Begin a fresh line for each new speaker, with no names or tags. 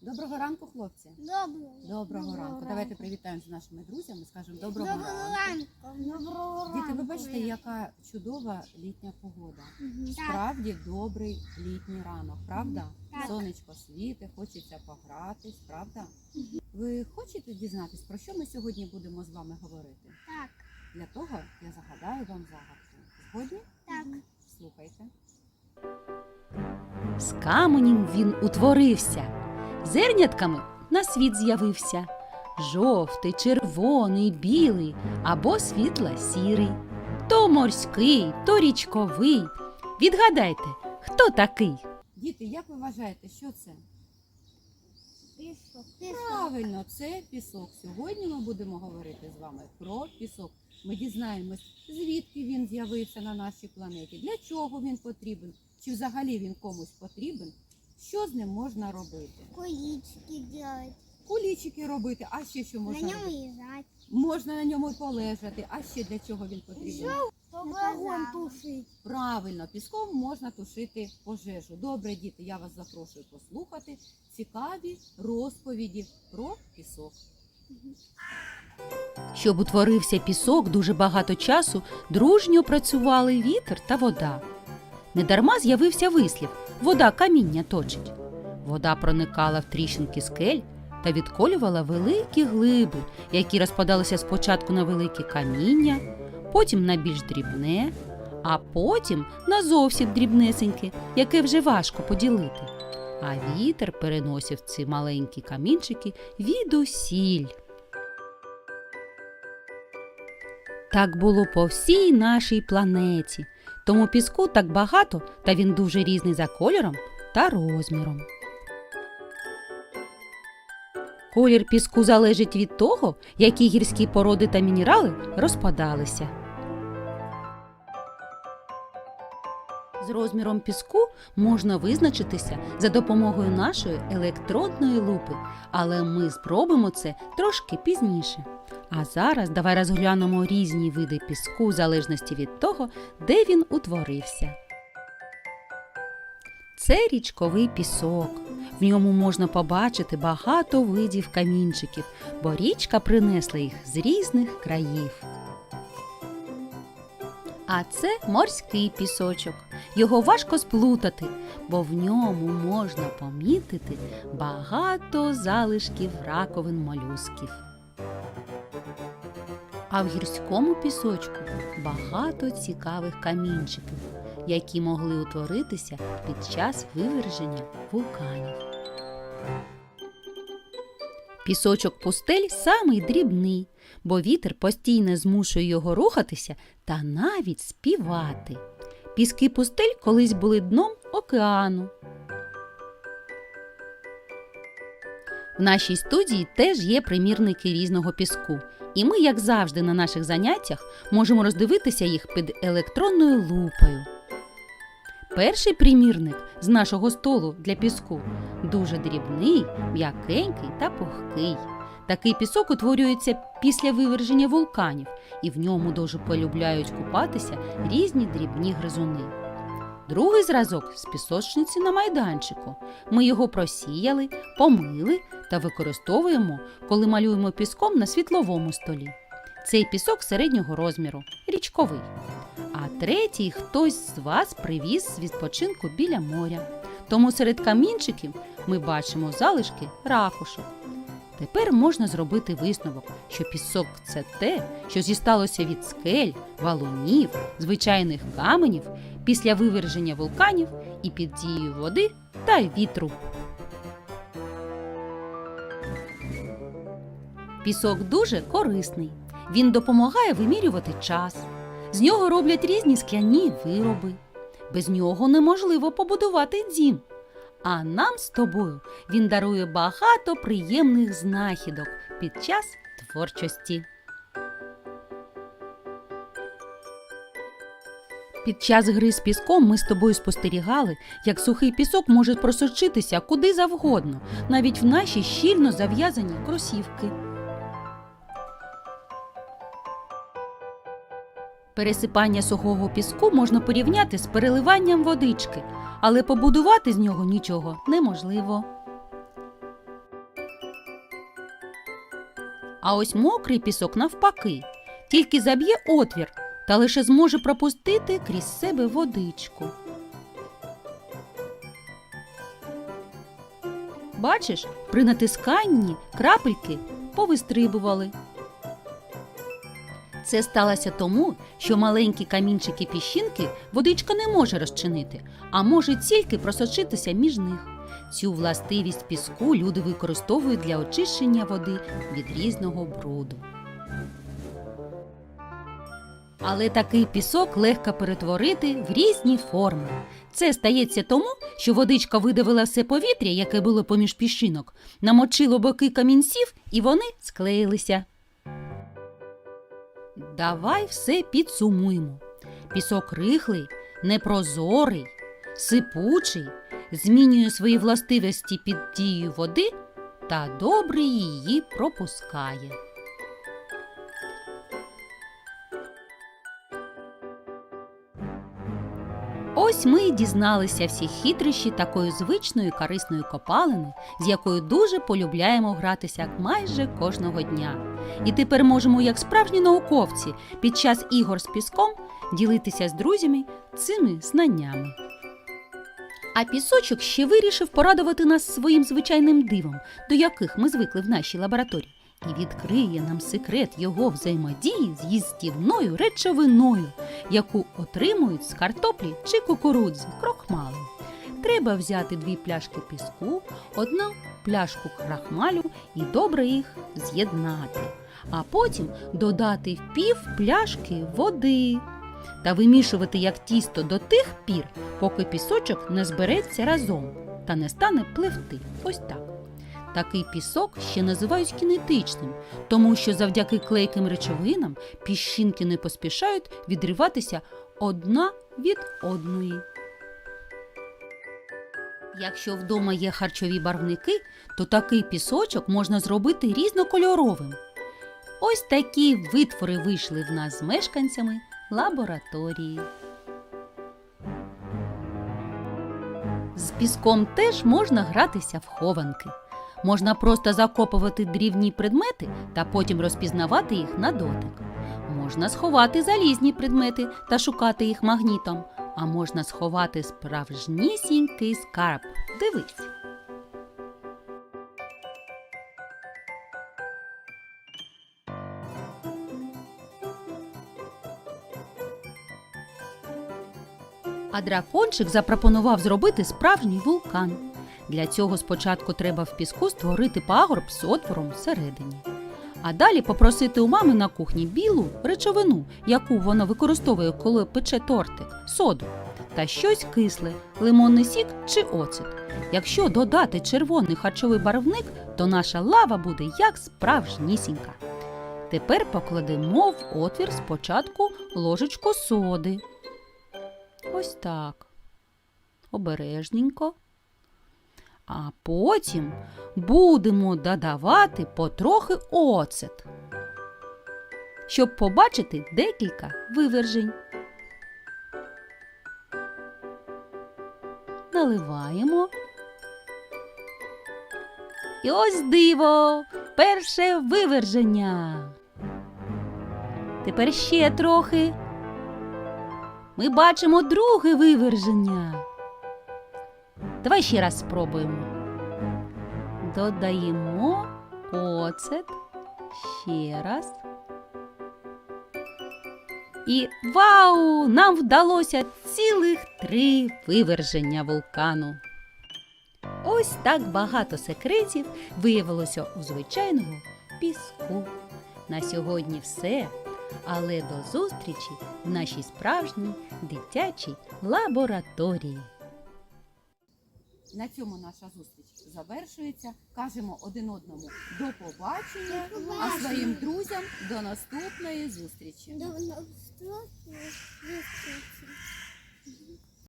Доброго ранку, хлопці.
Доброго.
Доброго ранку. Давайте привітаємося з нашими друзями. Скажемо доброго
Доброго
ранку.
ранку. Доброго ранку.
Діти, ви бачите, яка чудова літня погода.
Так.
Справді добрий літній ранок, правда?
Так.
Сонечко світить, хочеться погратись, правда? Ви хочете дізнатись, про що ми сьогодні будемо з вами говорити?
Так.
Для того я загадаю вам загадку. Згодні?
Так.
Слухайте.
З каменем він утворився, зернятками на світ з'явився. Жовтий, червоний, білий або світло-сірий. То морський, то річковий. Відгадайте, хто такий?
Діти, як ви вважаєте, що це?
Пісок. Пісок.
Правильно, це пісок. Сьогодні ми будемо говорити з вами про пісок. Ми дізнаємось, звідки він з'явився на нашій планеті, для чого він потрібен, чи взагалі він комусь потрібен, що з ним можна робити.
Кулички делать.
Кулічики робити, а ще що
На
можна
ньому
робити? Можна на ньому полежати, а ще для чого він потрібен?
Чтобы огонь тушить.
Правильно, піском можна тушити пожежу. Добре, діти, я вас запрошую послухати цікаві розповіді про пісок.
Щоб утворився пісок, дуже багато часу дружньо працювали вітер та вода. Недарма з'явився вислів вода каміння точить. Вода проникала в тріщинки скель та відколювала великі глиби, які розпадалися спочатку на велике каміння, потім на більш дрібне, а потім на зовсім дрібнесеньке, яке вже важко поділити. А вітер переносив ці маленькі камінчики відусіль. Так було по всій нашій планеті. Тому піску так багато, та він дуже різний за кольором та розміром. Колір піску залежить від того, які гірські породи та мінерали розпадалися. З розміром піску можна визначитися за допомогою нашої електродної лупи, але ми спробуємо це трошки пізніше. А зараз давай розглянемо різні види піску в залежності від того, де він утворився. Це річковий пісок. В ньому можна побачити багато видів камінчиків, бо річка принесла їх з різних країв. А це морський пісочок. Його важко сплутати, бо в ньому можна помітити багато залишків раковин молюсків. А в гірському пісочку багато цікавих камінчиків, які могли утворитися під час виверження вулканів. Пісочок пустель самий дрібний, бо вітер постійно змушує його рухатися та навіть співати. Піски пустель колись були дном океану. В нашій студії теж є примірники різного піску, і ми, як завжди, на наших заняттях можемо роздивитися їх під електронною лупою. Перший примірник з нашого столу для піску дуже дрібний, м'якенький та пухкий. Такий пісок утворюється після виверження вулканів, і в ньому дуже полюбляють купатися різні дрібні гризуни. Другий зразок з пісочниці на майданчику. Ми його просіяли, помили та використовуємо, коли малюємо піском на світловому столі. Цей пісок середнього розміру, річковий. А третій хтось з вас привіз з відпочинку біля моря. Тому серед камінчиків ми бачимо залишки ракушок. Тепер можна зробити висновок, що пісок це те, що зісталося від скель, валунів, звичайних каменів після виверження вулканів і під дією води та вітру. Пісок дуже корисний. Він допомагає вимірювати час. З нього роблять різні скляні вироби. Без нього неможливо побудувати дім. А нам з тобою він дарує багато приємних знахідок під час творчості. Під час гри з піском ми з тобою спостерігали, як сухий пісок може просочитися куди завгодно, навіть в наші щільно зав'язані кросівки. Пересипання сухого піску можна порівняти з переливанням водички, але побудувати з нього нічого неможливо. А ось мокрий пісок навпаки, тільки заб'є отвір та лише зможе пропустити крізь себе водичку. Бачиш, при натисканні крапельки повистрибували. Це сталося тому, що маленькі камінчики піщинки водичка не може розчинити, а може тільки просочитися між них. Цю властивість піску люди використовують для очищення води від різного бруду. Але такий пісок легко перетворити в різні форми. Це стається тому, що водичка видавила все повітря, яке було поміж піщинок, намочило боки камінців, і вони склеїлися. Давай все підсумуємо. Пісок рихлий, непрозорий, сипучий, змінює свої властивості під дією води та добре її пропускає. Ось ми й дізналися всі хитрощі такої звичної корисної копалини, з якою дуже полюбляємо гратися майже кожного дня. І тепер можемо, як справжні науковці, під час ігор з піском ділитися з друзями цими знаннями. А пісочок ще вирішив порадувати нас своїм звичайним дивом, до яких ми звикли в нашій лабораторії, і відкриє нам секрет його взаємодії з їстівною речовиною, яку отримують з картоплі чи кукурудзи крохмалем. Треба взяти дві пляшки піску, одну пляшку крахмалю і добре їх з'єднати, а потім додати пів пляшки води та вимішувати як тісто до тих пір, поки пісочок не збереться разом та не стане пливти. Ось так. Такий пісок ще називають кінетичним, тому що завдяки клейким речовинам піщинки не поспішають відриватися одна від одної. Якщо вдома є харчові барвники, то такий пісочок можна зробити різнокольоровим. Ось такі витвори вийшли в нас з мешканцями лабораторії. З піском теж можна гратися в хованки. Можна просто закопувати дрібні предмети та потім розпізнавати їх на дотик. Можна сховати залізні предмети та шукати їх магнітом, а можна сховати справжнісінький скарб. Дивись. А дракончик запропонував зробити справжній вулкан. Для цього спочатку треба в піску створити пагорб з отвором всередині. А далі попросити у мами на кухні білу речовину, яку вона використовує, коли пече тортик, соду, та щось кисле, лимонний сік чи оцет. Якщо додати червоний харчовий барвник, то наша лава буде як справжнісінька. Тепер покладемо в отвір спочатку ложечку соди. Ось так. Обережненько. А потім будемо додавати потрохи оцет, щоб побачити декілька вивержень. Наливаємо. І ось диво! Перше виверження. Тепер ще трохи. Ми бачимо друге виверження. Давай ще раз спробуємо. Додаємо оцет ще раз. І вау! Нам вдалося цілих три виверження вулкану. Ось так багато секретів виявилося у звичайного піску. На сьогодні все. Але до зустрічі в нашій справжній дитячій лабораторії.
На цьому наша зустріч завершується. Кажемо один одному до побачення, а своїм друзям до наступної зустрічі.
До наступної зустрічі.